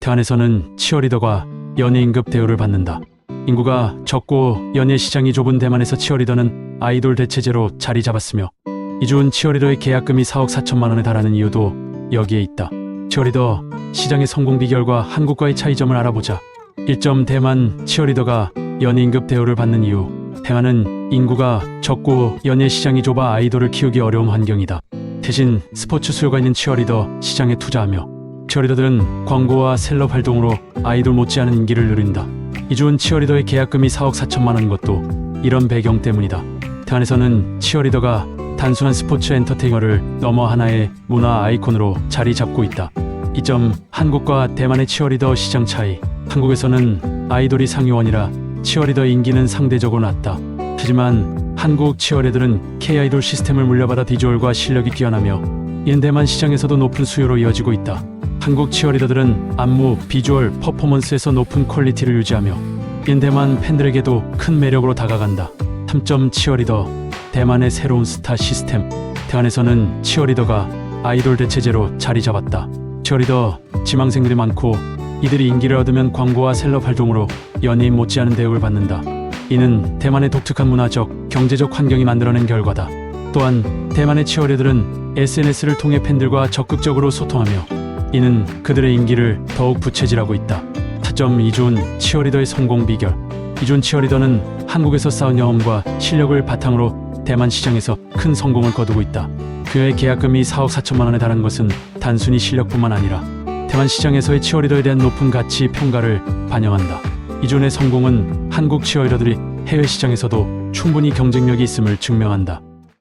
대만에서는 치어리더가 연예인급 대우를 받는다. 인구가 적고 연예 시장이 좁은 대만에서 치어리더는 아이돌 대체제로 자리 잡았으며 이주은 치어리더의 계약금이 4억 4천만 원에 달하는 이유도 여기에 있다. 치어리더 시장의 성공 비결과 한국과의 차이점을 알아보자. 1점 대만 치어리더가 연예인급 대우를 받는 이유. 대만은 인구가 적고 연예 시장이 좁아 아이돌을 키우기 어려운 환경이다. 대신 스포츠 수요가 있는 치어리더 시장에 투자하며 치어리더들은 광고와 셀럽 활동으로 아이돌 못지않은 인기를 누린다. 이주은 치어리더의 계약금이 4억 4천만 원인 것도 이런 배경 때문이다. 대한에서는 치어리더가 단순한 스포츠 엔터테이너를 넘어 하나의 문화 아이콘으로 자리 잡고 있다. 이 점 한국과 대만의 치어리더 시장 차이. 한국에서는 아이돌이 상위원이라 치어리더 인기는 상대적으로 낮다. 하지만 한국 치어리더들은 K-아이돌 시스템을 물려받아 비주얼과 실력이 뛰어나며 이는 대만 시장에서도 높은 수요로 이어지고 있다. 한국 치어리더들은 안무, 비주얼, 퍼포먼스에서 높은 퀄리티를 유지하며 이는 대만 팬들에게도 큰 매력으로 다가간다. 3점 치어리더, 대만의 새로운 스타 시스템. 대만에서는 치어리더가 아이돌 대체제로 자리 잡았다. 치어리더 지망생들이 많고 이들이 인기를 얻으면 광고와 셀럽 활동으로 연예인 못지않은 대우를 받는다. 이는 대만의 독특한 문화적, 경제적 환경이 만들어낸 결과다. 또한 대만의 치어리들은 SNS를 통해 팬들과 적극적으로 소통하며 이는 그들의 인기를 더욱 부채질하고 있다. 타점 이준 치어리더의 성공 비결. 이준 치어리더는 한국에서 쌓은 경험과 실력을 바탕으로 대만 시장에서 큰 성공을 거두고 있다. 그의 계약금이 4억 4천만 원에 달한 것은 단순히 실력뿐만 아니라 대만 시장에서의 치어리더에 대한 높은 가치 평가를 반영한다. 이존의 성공은 한국 치어리더들이 해외 시장에서도 충분히 경쟁력이 있음을 증명한다.